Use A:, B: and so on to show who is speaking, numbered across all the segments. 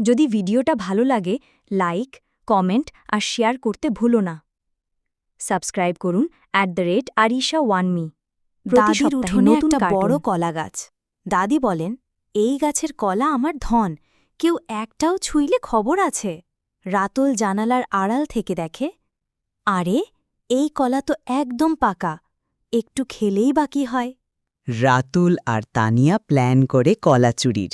A: যদি ভিডিওটা ভালো লাগে লাইক কমেন্ট আর শেয়ার করতে ভুলো না। সাবস্ক্রাইব করুন at the rate Arisha one me.
B: দাদির উঠোনে একটা বড় কলা গাছ দাদি বলেন এই গাছের কলা আমার ধন। কেউ একটাও ছুঁইলে খবর আছে। রাতুল জানালার আড়াল থেকে দেখে আরে এই কলা তো একদম পাকা। একটু খেলেই বাকি হয়?
C: রাতুল আর তানিয়া প্ল্যান করে কলা চুরির।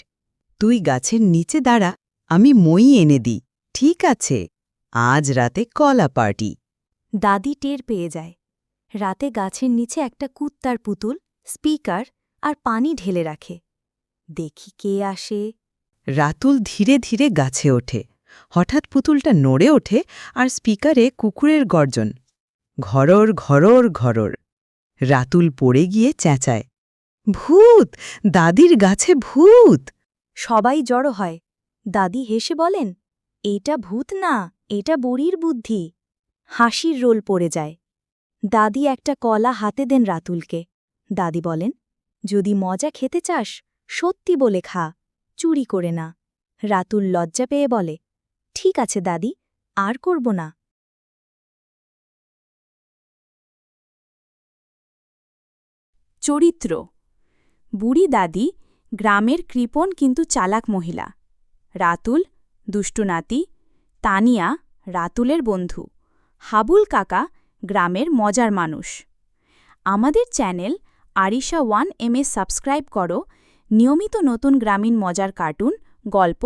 C: তুই গাছের নিচে দাঁড়া আমি মই এনে দিই ঠিক আছে আজ রাতে কলা পার্টি।
B: দাদি টের পেয়ে যায়। রাতে গাছের নিচে একটা কুত্তার পুতুল স্পিকার আর পানি ঢেলে রাখে। দেখি কে আসে।
C: রাতুল ধীরে ধীরে গাছে ওঠে। হঠাৎ পুতুলটা নড়ে ওঠে আর স্পিকারে কুকুরের গর্জন। ঘরর ঘরর ঘরর। রাতুল পড়ে গিয়ে চেঁচায়। ভূত! দাদির গাছে ভূত!
B: সবাই জড়ো হয়। দাদি হেসে বলেন এটা ভূত না, এটা বুড়ির বুদ্ধি। হাসির রোল পড়ে যায়। দাদি একটা কলা হাতে দেন রাতুলকে। দাদি বলেন, যদি মজা খেতে চাস, সত্যি বলে খা, চুরি করে না। রাতুল লজ্জা পেয়ে বলে, ঠিক আছে দাদি, আর করব না।
D: চরিত্র, বুড়ি দাদি, গ্রামের কৃপণ কিন্তু চালাক মহিলা। রাতুল, দুষ্টু নাতি, তানিয়া, রাতুলের বন্ধু, হাবুল কাকা গ্রামের মজার মানুষ। আমাদের channel Arisha one M A subscribe করো। নিয়মিত নতুন গ্রামীণ মজার কার্টুন, গল্প